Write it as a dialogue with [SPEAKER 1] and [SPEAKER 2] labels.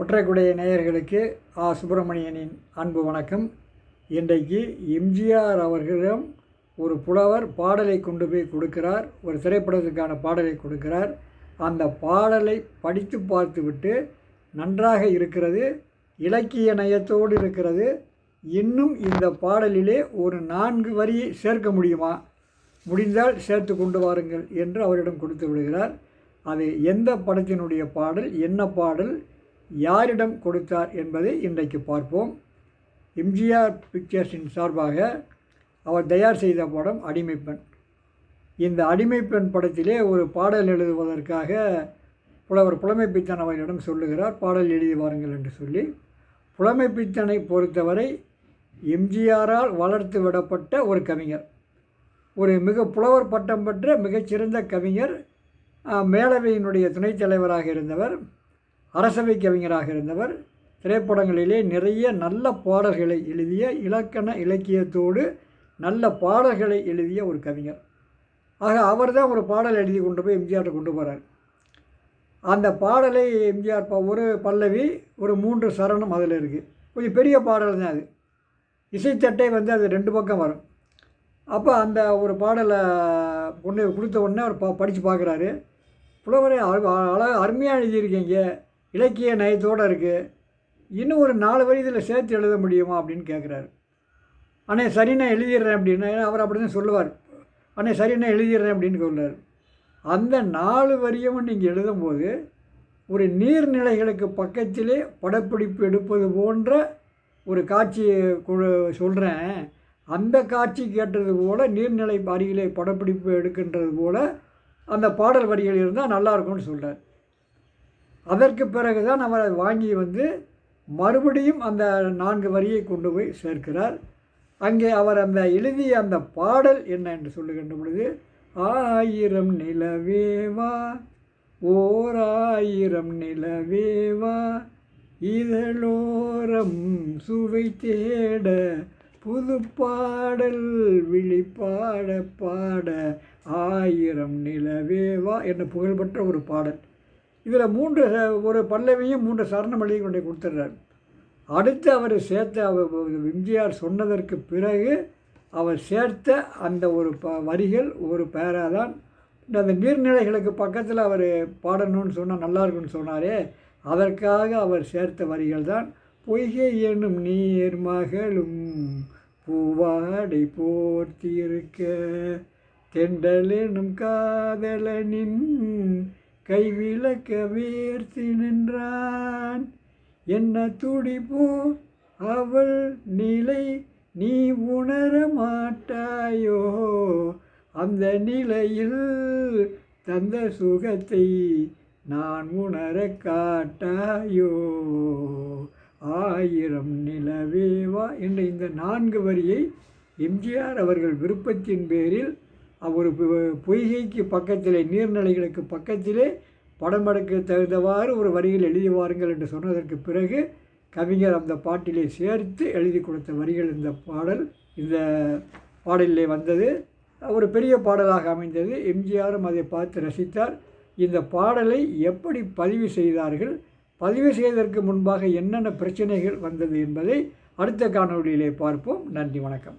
[SPEAKER 1] ஒற்றைக்குடைய நேயர்களுக்கு ஆ. சுப்பிரமணியனின் அன்பு வணக்கம். இன்றைக்கு எம்ஜிஆர் அவர்களிடம் ஒரு புலவர் பாடலை கொண்டு போய் கொடுக்கிறார். ஒரு திரைப்படத்துக்கான பாடலை கொடுக்கிறார். அந்த பாடலை படித்து பார்த்துவிட்டு நன்றாக இருக்கிறது. இலக்கிய நயத்தோடு இருக்கிறது. இன்னும் இந்த பாடலிலே ஒரு நான்கு வரியை சேர்க்க முடியுமா? முடிந்தால் சேர்த்து கொண்டு வாருங்கள் என்று அவரிடம் கொடுத்து விடுகிறார். அது எந்த படத்தினுடைய பாடல்? என்ன பாடல்? யாரிடம் கொடுத்தார் என்பதை இன்றைக்கு பார்ப்போம். எம்ஜிஆர் பிக்சர்ஸின் சார்பாக அவர் தயார் செய்த படம் அடிமைப்பெண் இந்த அடிமைப்பெண் படத்திலே ஒரு பாடல் எழுதுவதற்காக புலவர் புலமைப்பித்தன் அவர்களிடம் சொல்லுகிறார். பாடல் எழுதி வாருங்கள் என்று சொல்லி. புலமைப்பித்தனை பொறுத்தவரை எம்ஜிஆரால் வளர்த்து விடப்பட்ட ஒரு கவிஞர். ஒரு மிக புலவர் பட்டம் பெற்ற மிகச்சிறந்த கவிஞர் மேலவையினுடைய துணைத் தலைவராக இருந்தவர். அரசவை கவிஞராக இருந்தவர் திரைப்படங்களிலே நிறைய நல்ல பாடல்களை எழுதிய இலக்கண இலக்கியத்தோடு நல்ல பாடல்களை எழுதிய ஒரு கவிஞர். ஆக அவர் தான் ஒரு பாடல் எழுதி கொண்டு போய் எம்ஜிஆர்ட்ட கொண்டு போகிறார் அந்த பாடலை எம்ஜிஆர் ஒரு பல்லவி ஒரு மூன்று சரணம் அதில் இருக்குது கொஞ்சம் பெரிய பாடல் தான் அது. இசைத்தட்டை வந்து அது ரெண்டு பக்கம் வரும். அப்போ அந்த ஒரு பாடலை கொண்டு கொடுத்த உடனே அவர் பா படித்து பார்க்குறாரு புலவரை அழகாக அருமையாக எழுதியிருக்கீங்க. இலக்கிய நயத்தோடு இருக்குது இன்னும் ஒரு நாலு வரி இதில் சேர்த்து எழுத முடியுமா அப்படின்னு கேட்குறாரு அண்ணே சரி நான் எழுதிடுறேன் அப்படின்னு அவர் அப்படி தான் சொல்லுவார். அண்ணே சரி நான் எழுதிடுறேன் அப்படின்னு சொல்கிறார் அந்த நாலு வரியும் நீங்கள் எழுதும்போது ஒரு நீர்நிலைகளுக்கு பக்கத்திலே படப்பிடிப்பு எடுப்பது போன்ற ஒரு காட்சி சொல்கிறேன் அந்த காட்சி கேட்டது போல் நீர்நிலை அருகிலே படப்பிடிப்பு எடுக்கின்றது போல் அந்த பாடல் வரிகள் இருந்தால் நல்லாயிருக்கும்னு சொல்கிறார் அதற்கு பிறகு தான் அவர் அதை வாங்கி வந்து மறுபடியும் அந்த நான்கு வரியை கொண்டு போய் சேர்க்கிறார். அங்கே அவர் அந்த எழுதிய அந்த பாடல் என்ன என்று சொல்லுகின்ற பொழுது ஆயிரம் நிலவேவா ஓர் ஆயிரம் நிலவேவா இதழோரம் சுவை தேட புது பாடல் விழிப்பாட பாட ஆயிரம் நிலவேவா என்ற புகழ்பெற்ற ஒரு பாடல். இதில் மூன்று ஒரு பல்லவியும் மூன்று சரணமளியும் கொண்டு கொடுத்துட்றார். அடுத்து அவர் சேர்த்த அவர் எம்ஜிஆர் சொன்னதற்கு பிறகு அவர் சேர்த்த அந்த ஒரு ப வரிகள் ஒரு பேராக தான் அந்த நீர்நிலைகளுக்கு பக்கத்தில் அவர் பாடணும்னு சொன்னால் நல்லா இருக்குன்னு சொன்னாரே அதற்காக அவர் சேர்த்த வரிகள் தான் பொய்கை எனும் நீர் மகளும் பூவாடை போர்த்தியிருக்க தெண்டல் எனும் காதலனின் கைவிளக்க வேர்த்தி நின்றான். என்ன துடிப்போ? அவள் நிலை நீ உணர மாட்டாயோ? அந்த நிலையில் தந்த சுகத்தை நான் உணர காட்டாயோ? ஆயிரம் நிலவேவா? என்ற இந்த நான்கு வரியை எம்ஜிஆர் அவர்கள் விருப்பத்தின் பேரில் ஒரு பொய்கைக்கு பக்கத்திலே நீர்நிலைகளுக்கு பக்கத்திலே படம் எடுக்க தகுந்தவாறு ஒரு வரிகள் எழுதி வாருங்கள் என்று சொன்னதற்கு பிறகு கவிஞர் அந்த பாட்டிலே சேர்த்து எழுதி கொடுத்த வரிகள் இந்த பாடல் இந்த பாடலிலே வந்தது. ஒரு பெரிய பாடலாக அமைந்தது. எம்ஜிஆரும் அதை பார்த்து ரசித்தார். இந்த பாடலை எப்படி பதிவு செய்தார்கள்? பதிவு செய்வதற்கு முன்பாக என்னென்ன பிரச்சனைகள் வந்தது என்பதை அடுத்த காணொலியிலே பார்ப்போம். நன்றி வணக்கம்.